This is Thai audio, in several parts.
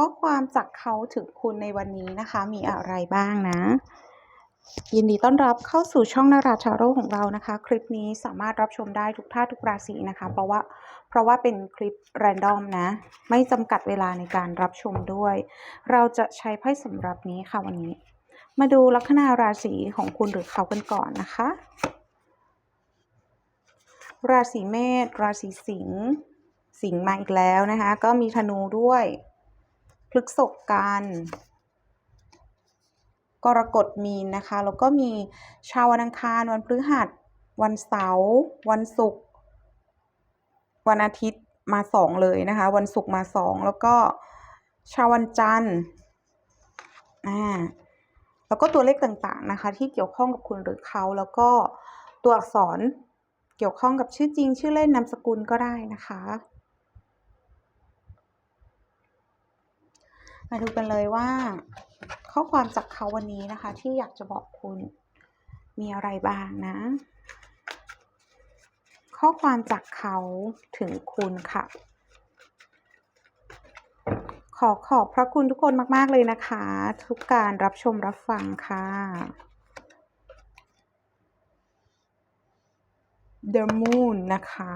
ข้อความจากเขาถึงคุณในวันนี้นะคะ มีอะไรบ้างนะ ยินดีต้อนรับเข้าสู่ช่องนาราชาโรของเรานะคะ คลิปนี้สามารถรับชมได้ทุกท่าทุกราศีนะคะ เพราะว่าเพราะว่าเป็นคลิปแรนดอมนะ ไม่จำกัดเวลาในการรับชมด้วย เราจะใช้ไพ่สำหรับนี้ค่ะวันนี้ มาดูลัคนาราศีของคุณหรือเขากันก่อนนะคะ ราศีเมษราศีสิงห์สิงห์มาอีกแล้วนะคะ ก็มีธนูด้วย พฤกษกกันกรกฎมีนนะคะ แล้วก็มีชาววันอังคารวันพฤหัส วันเสาร์วันศุกร์วันอาทิตย์มาสองเลยนะคะ วันศุกร์มาสองแล้วก็ชาววันจันทร์อ่าแล้วก็ตัวเลขต่างๆนะคะ ที่เกี่ยวข้องกับคุณหรือเขาแล้วก็ตัวอักษรเกี่ยวข้องกับชื่อจริง ชื่อเล่นนามสกุลก็ได้นะคะ มาดูกันเลยว่า ข้อความจากเขาวันนี้นะคะ ที่อยากจะบอกคุณมีอะไรบ้างนะ ข้อความจากเขาถึงคุณค่ะ ขอขอบพระคุณทุกคนมาก ๆ เลยนะคะ ทุกการรับชมรับฟังค่ะ The Moon นะคะ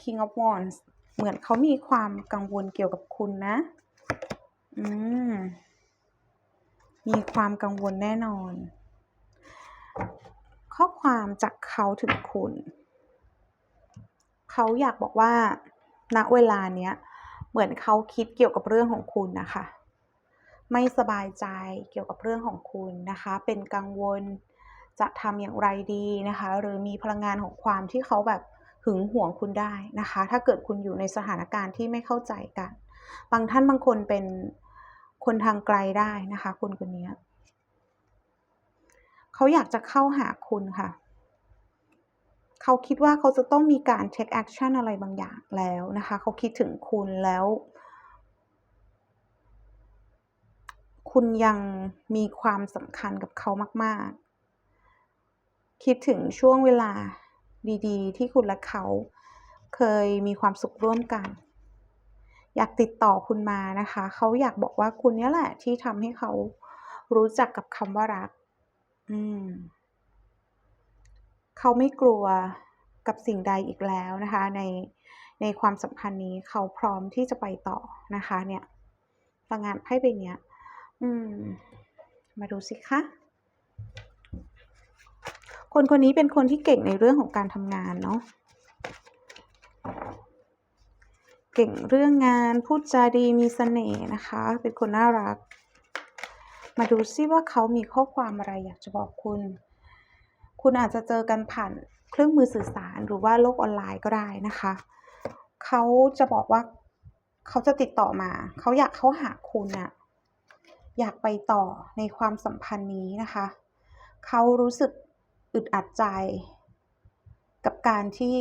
King of Wands เหมือนเขามีความกังวลเกี่ยวกับคุณนะ อืม มีความกังวลแน่นอน ข้อความจากเขาถึงคุณ เขาอยากบอกว่า ณ เวลาเนี้ย เหมือนเขาคิดเกี่ยวกับเรื่องของคุณนะคะ ไม่สบายใจเกี่ยวกับเรื่องของคุณนะคะ เป็นกังวลจะทำอย่างไรดีนะคะ หรือมีพลังงานของความที่เขาแบบหึงหวงคุณได้นะคะ ถ้าเกิดคุณอยู่ในสถานการณ์ที่ไม่เข้าใจกัน บางท่านบางคนเป็น คนทางไกลได้นะคะ คนคนนี้เขาอยากจะเข้าหาคุณค่ะ เขาคิดว่าเขาจะต้องมีการ take action อะไรบางอย่างแล้วนะคะ เขาคิดถึงคุณแล้ว คุณยังมีความสำคัญกับเขามาก ๆ คิดถึงช่วงเวลาดี ๆ ที่คุณและเขาเคยมีความสุขร่วมกัน อยากติดต่อคุณมานะคะ เขาอยากบอกว่าคุณเนี้ยแหละ ที่ทำให้เขารู้จักกับคำว่ารัก อืม เขาไม่กลัวกับสิ่งใดอีกแล้วนะคะ ในในความสัมพันธ์นี้เขาพร้อมที่จะไปต่อนะคะ เนี่ยพลังงานไพ่ใบเนี้ย อืม มาดูสิคะคนคนนี้เป็นคนที่เก่งในเรื่องของการทำงานเนาะ เก่งเรื่องงานพูดจาดีมีเสน่ห์นะคะ เป็นคนน่ารัก มาดูซิว่าเขามีข้อความอะไรอยากจะบอกคุณ คุณอาจจะเจอกันผ่านเครื่องมือสื่อสารหรือว่าโลกออนไลน์ก็ได้นะคะ เขาจะบอกว่าเขาจะติดต่อมา เขาอยากเข้าหาคุณอะอยากไปต่อในความสัมพันธ์นี้นะคะ เขารู้สึกอึดอัดใจ กับการที่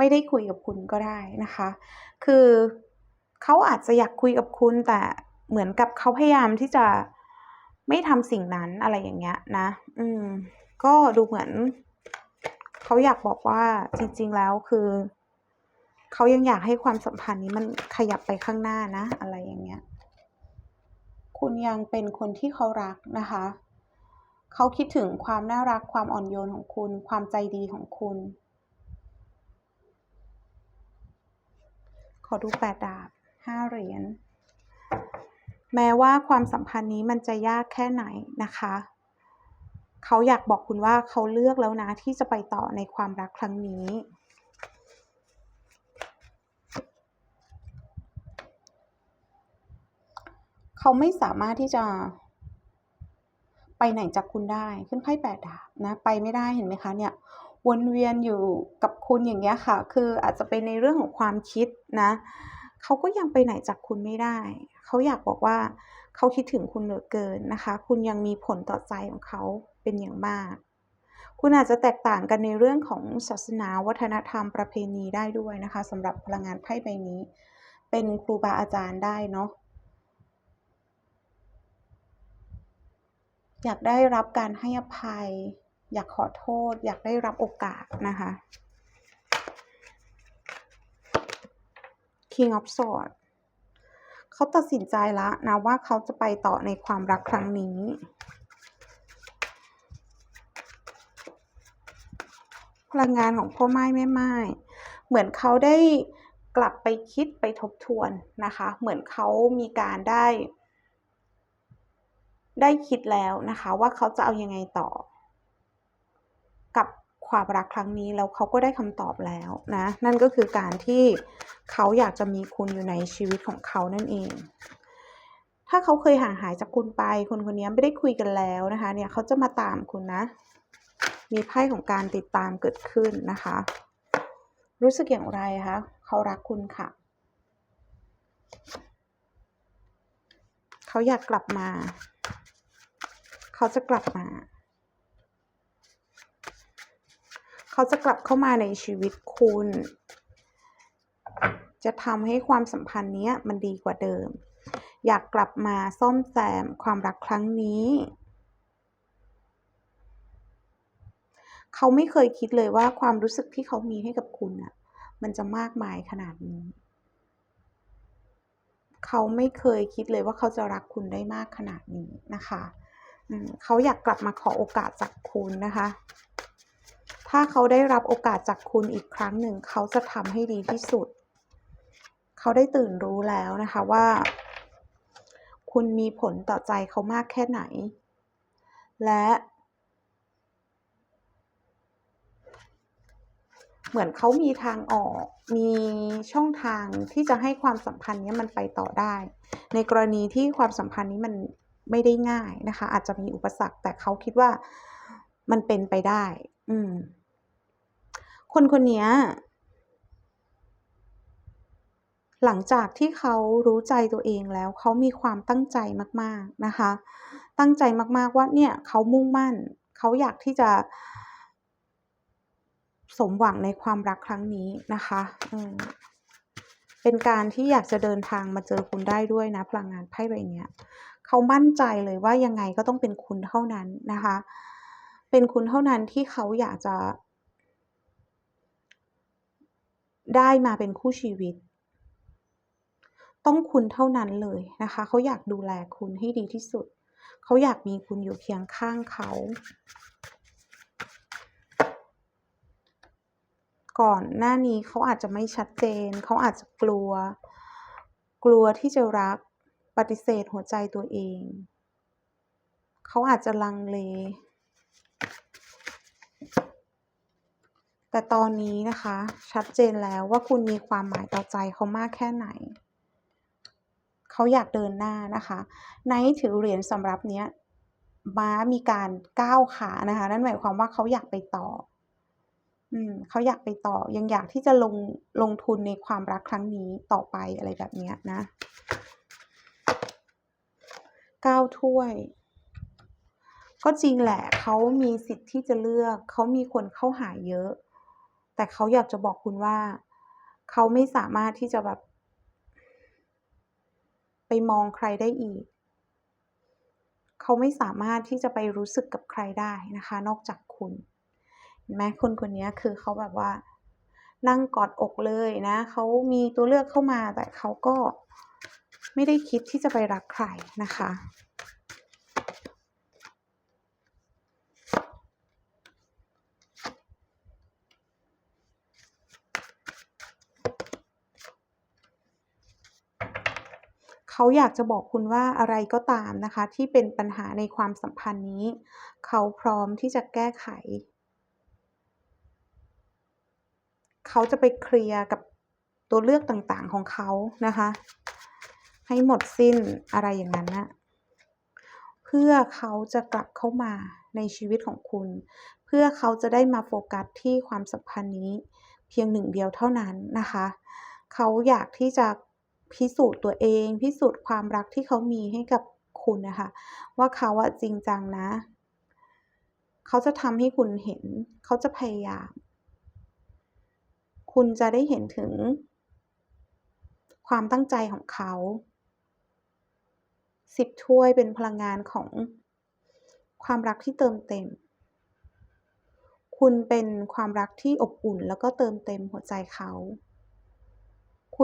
ไม่ได้คุยกับคุณก็ได้นะคะ คือเขาอาจจะอยากคุยกับคุณแต่เหมือนกับเขาพยายามที่จะไม่ทำสิ่งนั้นอะไรอย่างเงี้ยนะ อืม ก็ดูเหมือนเขาอยากบอกว่าจริง ๆ แล้วคือเขายังอยากให้ความสัมพันธ์นี้มันขยับไปข้างหน้านะ อะไรอย่างเงี้ย คุณยังเป็นคนที่เขารักนะคะ เขาคิดถึงความน่ารักความอ่อนโยนของคุณ ความใจดีของคุณ ขอดูแปดดาบห้าเหรียญ แม้ว่าความสัมพันธ์นี้มันจะยากแค่ไหนนะคะ เขาอยากบอกคุณว่าเขาเลือกแล้วนะที่จะไปต่อในความรักครั้งนี้เขาไม่สามารถที่จะไปไหนจากคุณได้ ขึ้นไพ่แปดดาบนะ ไปไม่ได้เห็นไหมคะเนี่ย วนเวียนอยู่กับคุณอย่างเงี้ยค่ะ คืออาจจะเป็นในเรื่องของความคิดนะเขาก็ยังไปไหนจากคุณไม่ได้ เขาอยากบอกว่าเขาคิดถึงคุณเหลือเกินนะคะ คุณยังมีผลต่อใจของเขาเป็นอย่างมาก คุณอาจจะแตกต่างกันในเรื่องของศาสนาวัฒนธรรมประเพณีได้ด้วยนะคะสำหรับพลังงานไพ่ใบนี้ เป็นครูบาอาจารย์ได้เนาะอยากได้รับการให้อภัย อยากขอโทษ อยากได้รับโอกาสนะคะ King of Swords เขาตัดสินใจแล้วนะว่าเขาจะไปต่อในความรักครั้งนี้ พลังงานของพ่อไม้แม่ไม้เหมือนเขาได้กลับไปคิดไปทบทวนนะคะ เหมือนเขามีการได้ ได้คิดแล้วนะคะ ว่าเขาจะเอายังไงต่อ ความรักครั้งนี้แล้วเขาก็ได้คำตอบแล้วนะ นั่นก็คือการที่เขาอยากจะมีคุณอยู่ในชีวิตของเขานั่นเอง ถ้าเขาเคยห่างหายจากคุณไป คนคนนี้ไม่ได้คุยกันแล้วนะคะ เนี่ยเขาจะมาตามคุณนะ มีไพ่ของการติดตามเกิดขึ้นนะคะ รู้สึกอย่างไรคะเขารักคุณค่ะ เขาอยากกลับมา เขาจะกลับมา เขาจะกลับเข้ามาในชีวิตคุณ จะทำให้ความสัมพันธ์นี้มันดีกว่าเดิม อยากกลับมาซ่อมแซมความรักครั้งนี้ เขาไม่เคยคิดเลยว่าความรู้สึกที่เขามีให้กับคุณอะมันจะมากมายขนาดนี้เขาไม่เคยคิดเลยว่าเขาจะรักคุณได้มากขนาดนี้นะคะ เขาอยากกลับมาขอโอกาสจากคุณนะคะ ถ้าเขาได้รับโอกาสจากคุณอีกครั้งหนึ่ง เขาจะทำให้ดีที่สุด เขาได้ตื่นรู้แล้วนะคะว่า คุณมีผลต่อใจเขามากแค่ไหน และ เหมือนเขามีทางออก มีช่องทางที่จะให้ความสัมพันธ์นี้มันไปต่อได้ ในกรณีที่ความสัมพันธ์นี้มันไม่ได้ง่ายนะคะ อาจจะมีอุปสรรคแต่เขาคิดว่ามันเป็นไปได้ อืม คนคนนี้หลังจากที่เขารู้ใจตัวเองแล้วเขามีความตั้งใจมาก ๆ นะคะ ตั้งใจมาก ๆ ว่าเนี่ยเขามุ่งมั่น เขาอยากที่จะสมหวังในความรักครั้งนี้นะคะเป็นการที่อยากจะเดินทางมาเจอคุณได้ด้วยนะพลังงานไพ่ใบนี้เขามั่นใจเลยว่ายังไงก็ต้องเป็นคุณเท่านั้นนะคะ เป็นคุณเท่านั้นที่เขาอยากจะ ได้มาเป็นคู่ชีวิต ต้องคุณเท่านั้นเลยนะคะ เขาอยากดูแลคุณให้ดีที่สุด เขาอยากมีคุณอยู่เคียงข้างเขา ก่อนหน้านี้เขาอาจจะไม่ชัดเจน เขาอาจจะกลัว กลัวที่จะรักปฏิเสธหัวใจตัวเอง เขาอาจจะลังเล แต่ตอนนี้นะคะ ชัดเจนแล้วว่าคุณมีความหมายต่อใจเขามากแค่ไหน เขาอยากเดินหน้านะคะไนถือเหรียญสำหรับเนี้ยม้ามีการก้าวขานะคะ นั่นหมายความว่าเขาอยากไปต่อ อืมเขาอยากไปต่อ ยังอยากที่จะลงลงทุนในความรักครั้งนี้ต่อไปอะไรแบบนี้นะก้าวถ้วย ก็จริงแหละเขามีสิทธิ์ที่จะเลือก เขามีคนเข้าหาเยอะ แต่เขาอยากจะบอกคุณว่า เขาไม่สามารถที่จะแบบ ไปมองใครได้อีก เขาไม่สามารถที่จะไปรู้สึกกับใครได้นะคะ นอกจากคุณแม้คนคนนี้คือเขาแบบว่า นั่งกอดอกเลยนะเขามีตัวเลือกเข้ามาแต่เขาก็ไม่ได้คิดที่จะไปรักใครนะคะ เขาอยากจะบอกคุณว่าอะไรก็ตามนะคะ ที่เป็นปัญหาในความสัมพันธ์นี้ เขาพร้อมที่จะแก้ไข เขาจะไปเคลียร์กับตัวเลือกต่างๆของเขานะคะ ให้หมดสิ้นอะไรอย่างนั้นนะเพื่อเขาจะกลับเข้ามาในชีวิตของคุณ เพื่อเขาจะได้มาโฟกัสที่ความสัมพันธ์นี้ เพียงหนึ่งเดียวเท่านั้นนะคะ เขาอยากที่จะ พิสูจน์ตัวเอง พิสูจน์ความรักที่เขามีให้กับคุณนะคะ ว่าเขาอะจริงจังนะ เขาจะทำให้คุณเห็น เขาจะพยายาม คุณจะได้เห็นถึง ความตั้งใจของเขาสิบถ้วยเป็นพลังงานของความรักที่เติมเต็ม คุณเป็นความรักที่อบอุ่นแล้วก็เติมเต็มหัวใจเขา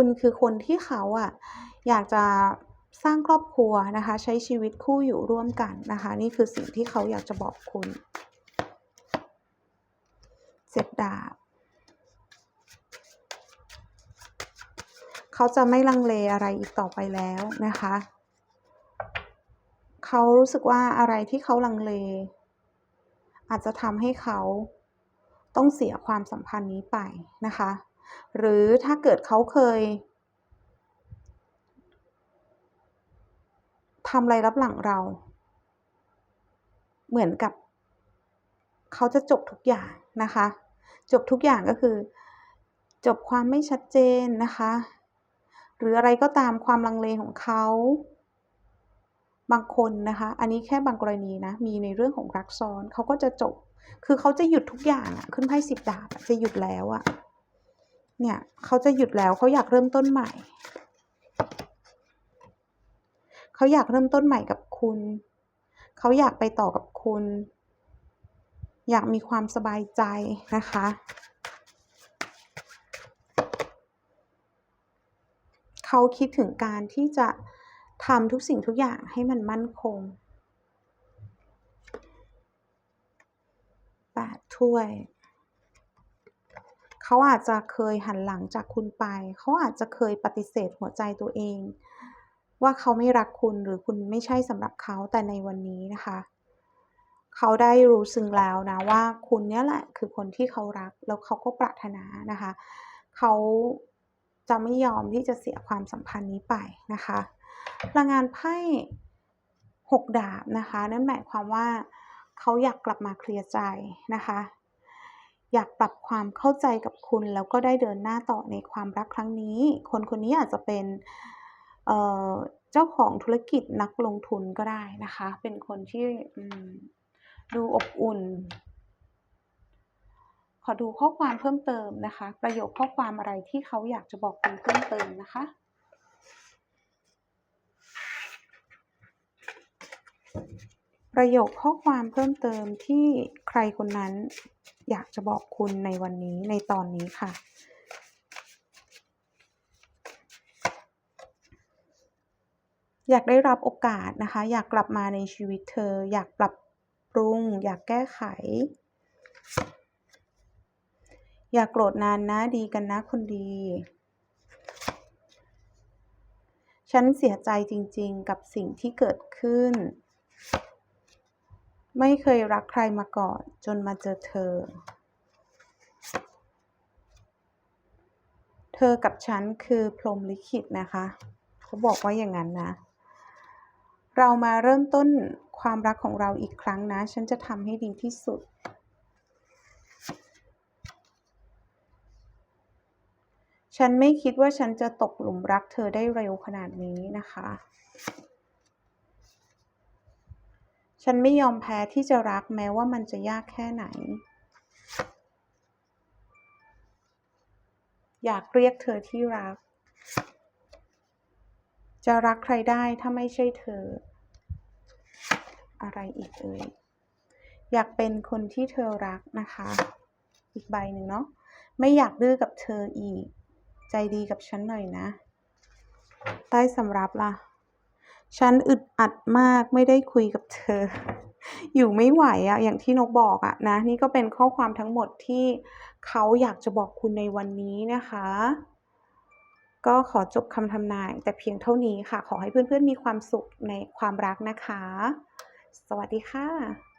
คุณคือคนที่เขาอะอยากจะสร้างครอบครัวนะคะ ใช้ชีวิตคู่อยู่ร่วมกันนะคะ นี่คือสิ่งที่เขาอยากจะบอกคุณเจ็ดดาบเขาจะไม่ลังเลอะไรอีกต่อไปแล้วนะคะ เขารู้สึกว่าอะไรที่เขาลังเล อาจจะทำให้เขาต้องเสียความสัมพันธ์นี้ไปนะคะ หรือถ้าเกิดเขาเคยทำอะไรรับหลังเรา เหมือนกับ เขาจะจบทุกอย่างนะคะ จบทุกอย่างก็คือ จบความไม่ชัดเจนนะคะ หรืออะไรก็ตามความลังเลของเขา บางคนนะคะ อันนี้แค่บางกรณีนะ มีในเรื่องของรักซ้อนเขาก็จะจบ คือเขาจะหยุดทุกอย่างอะขึ้นไพ่สิบดาบจะหยุดแล้วอะ เนี่ยเขาจะหยุดแล้วเขาอยากเริ่มต้นใหม่ เขาอยากเริ่มต้นใหม่กับคุณ เขาอยากไปต่อกับคุณ อยากมีความสบายใจนะคะ เขาคิดถึงการที่จะทำทุกสิ่งทุกอย่างให้มันมั่นคงแปดถ้วย เขาอาจจะเคยหันหลังจากคุณไป เขาอาจจะเคยปฏิเสธหัวใจตัวเอง ว่าเขาไม่รักคุณหรือคุณไม่ใช่สำหรับเขาแต่ในวันนี้นะคะ เขาได้รู้ซึ้งแล้วนะว่าคุณเนี่ยแหละคือคนที่เขารักแล้วเขาก็ปรารถนานะคะ เขาจะไม่ยอมที่จะเสียความสัมพันธ์นี้ไปนะคะพลังงานไพ่หกดาบนะคะ นั่นหมายความว่าเขาอยากกลับมาเคลียร์ใจนะคะ อยากปรับความเข้าใจกับคุณ แล้วก็ได้เดินหน้าต่อในความรักครั้งนี้ คนคนนี้อาจจะเป็นเเจ้าของธุรกิจนักลงทุนก็ได้นะคะ เป็นคนที่ดูอบอุ่น ขอดูข้อความเพิ่มเติมนะคะ ประโยคข้อความอะไรที่เขาอยากจะบอกคุณเพิ่มเติมนะคะ ประโยคข้อความเพิ่มเติมที่ใครคนนั้นอยากจะบอกคุณในวันนี้ในตอนนี้ค่ะ อยากได้รับโอกาสนะคะ อยากกลับมาในชีวิตเธอ อยากปรับปรุง อยากแก้ไข อย่ากโกรธนานนะดีกันนะคนดี ฉันเสียใจจริงๆกับสิ่งที่เกิดขึ้น ไม่เคยรักใครมาก่อน จนมาเจอเธอ เธอกับฉันคือพรหมลิขิตนะคะ เขาบอกว่าอย่างนั้นนะ เรามาเริ่มต้นความรักของเราอีกครั้งนะ ฉันจะทำให้ดีที่สุด ฉันไม่คิดว่าฉันจะตกหลุมรักเธอได้เร็วขนาดนี้นะคะ ฉันไม่ยอมแพ้ที่จะรักแม้ว่ามันจะยากแค่ไหน อยากเรียกเธอที่รัก จะรักใครได้ถ้าไม่ใช่เธอ อะไรอีกเอ่ย อยากเป็นคนที่เธอรักนะคะ อีกใบหนึ่งเนาะ ไม่อยากดื้อกับเธออีก ใจดีกับฉันหน่อยนะ ใต้สำรับล่ะ ฉันอึดอัดมากไม่ได้คุยกับเธอ อยู่ไม่ไหวอะอย่างที่นกบอกอะนะ นี่ก็เป็นข้อความทั้งหมดที่เขาอยากจะบอกคุณในวันนี้นะคะ ก็ขอจบคำทำนาย แต่เพียงเท่านี้ค่ะ ขอให้เพื่อนๆมีความสุขในความรักนะคะ สวัสดีค่ะ